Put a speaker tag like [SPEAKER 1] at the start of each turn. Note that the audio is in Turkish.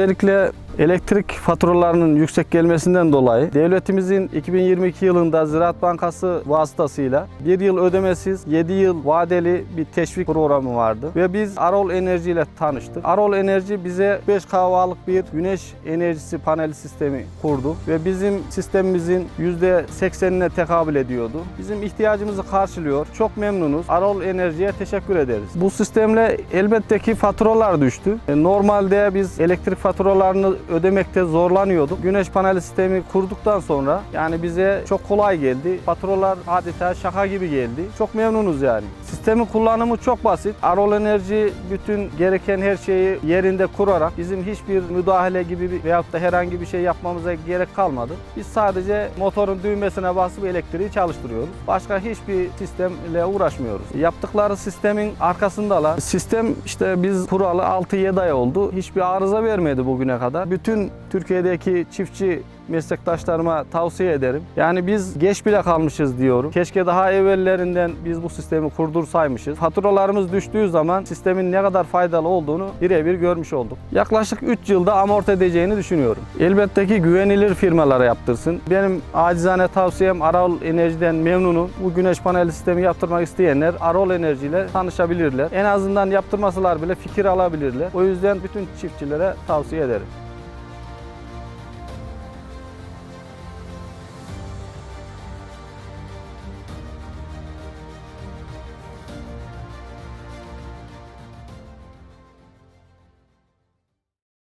[SPEAKER 1] Özellikle elektrik faturalarının yüksek gelmesinden dolayı devletimizin 2022 yılında Ziraat Bankası vasıtasıyla bir yıl ödemesiz 7 yıl vadeli bir teşvik programı vardı. Ve biz Arol Enerji ile tanıştık. Arol Enerji bize 5 kahvalık bir güneş enerjisi panel sistemi kurdu. Ve bizim sistemimizin %80'ine tekabül ediyordu. Bizim ihtiyacımızı karşılıyor. Çok memnunuz. Arol Enerji'ye teşekkür ederiz. Bu sistemle elbette ki faturalar düştü. E, Normalde biz elektrik faturalarını ödemekte zorlanıyorduk. Güneş paneli sistemi kurduktan sonra yani bize çok kolay geldi. Faturalar adeta şaka gibi geldi. Çok memnunuz yani. Sistemin kullanımı çok basit. Arol Enerji bütün gereken her şeyi yerinde kurarak bizim hiçbir müdahale gibi veyahut da herhangi bir şey yapmamıza gerek kalmadı. Biz sadece motorun düğmesine basıp elektriği çalıştırıyoruz. Başka hiçbir sistemle uğraşmıyoruz. Yaptıkları sistemin arkasındalar. Sistem işte biz kuralı 6-7 ay oldu. Hiçbir arıza vermedi bugüne kadar. Bütün Türkiye'deki çiftçi meslektaşlarıma tavsiye ederim. Yani biz geç bile kalmışız diyorum. Keşke daha evvellerinden biz bu sistemi kurdursaymışız. Faturalarımız düştüğü zaman sistemin ne kadar faydalı olduğunu birebir görmüş olduk. Yaklaşık 3 yılda amorti edeceğini düşünüyorum. Elbette ki güvenilir firmalara yaptırsın. Benim acizane tavsiyem Arol Enerji'den memnunum. Bu güneş paneli sistemi yaptırmak isteyenler Arol Enerji ile tanışabilirler. En azından yaptırmasalar bile fikir alabilirler. O yüzden bütün çiftçilere tavsiye ederim.